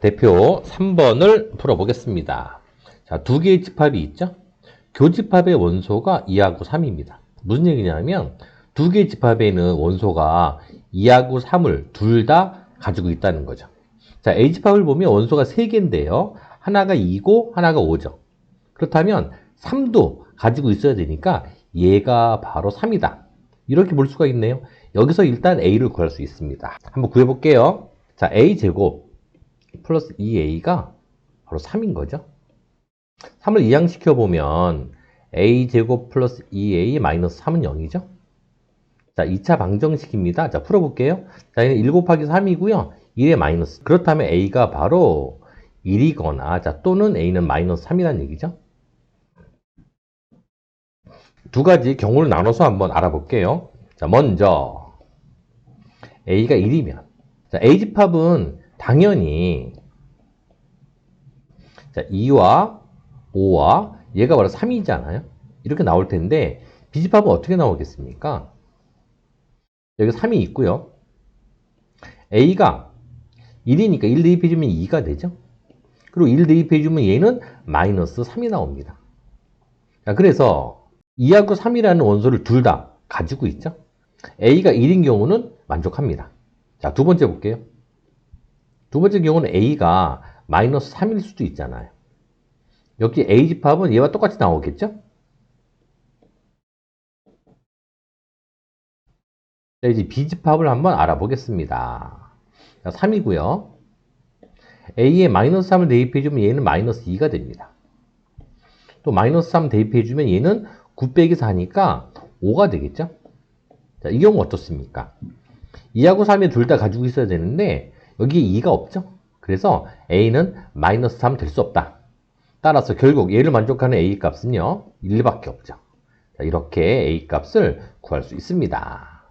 대표 3번을 풀어보겠습니다. 자, 두 개의 집합이 있죠? 교집합의 원소가 2하고 3입니다. 무슨 얘기냐면 두 개의 집합에는 원소가 2하고 3을 둘 다 가지고 있다는 거죠. 자, A집합을 보면 원소가 3개인데요. 하나가 2고 하나가 5죠. 그렇다면 3도 가지고 있어야 되니까 얘가 바로 3이다. 이렇게 볼 수가 있네요. 여기서 일단 A를 구할 수 있습니다. 한번 구해볼게요. 자, A제곱 플러스 2A가 바로 3인 거죠. 3을 이항시켜 보면 A제곱 플러스 2A 마이너스 3은 0이죠. 자, 2차 방정식입니다. 자, 풀어볼게요. 자, 얘는 1 곱하기 3이고요. 1의 마이너스. 그렇다면 A가 바로 1이거나, 자, 또는 A는 마이너스 3이라는 얘기죠. 두 가지 경우를 나눠서 한번 알아볼게요. 자, 먼저, A가 1이면, 자, A집합은 당연히, 자, 2와 5와 얘가 바로 3이잖아요. 이렇게 나올 텐데, B집합은 어떻게 나오겠습니까? 여기 3이 있고요. A가 1이니까 1 대입해주면 2가 되죠. 그리고 1 대입해주면 얘는 마이너스 3이 나옵니다. 자, 그래서 2하고 3이라는 원소를 둘 다 가지고 있죠. A가 1인 경우는 만족합니다. 자, 두 번째 볼게요. 두 번째 경우는 A가 마이너스 3일 수도 있잖아요. 여기 A집합은 얘와 똑같이 나오겠죠? 자, 이제 B집합을 한번 알아보겠습니다. 자, 3이고요. A에 마이너스 3을 대입해주면 얘는 마이너스 2가 됩니다. 또 마이너스 3 대입해주면 얘는 9 빼기 4니까 5가 되겠죠? 자, 이 경우 어떻습니까? 2하고 3이 둘 다 가지고 있어야 되는데 여기에 2가 없죠? 그래서 A는 마이너스 3 될 수 없다. 따라서 결국 얘를 만족하는 A 값은요 1밖에 없죠. 자, 이렇게 A 값을 구할 수 있습니다.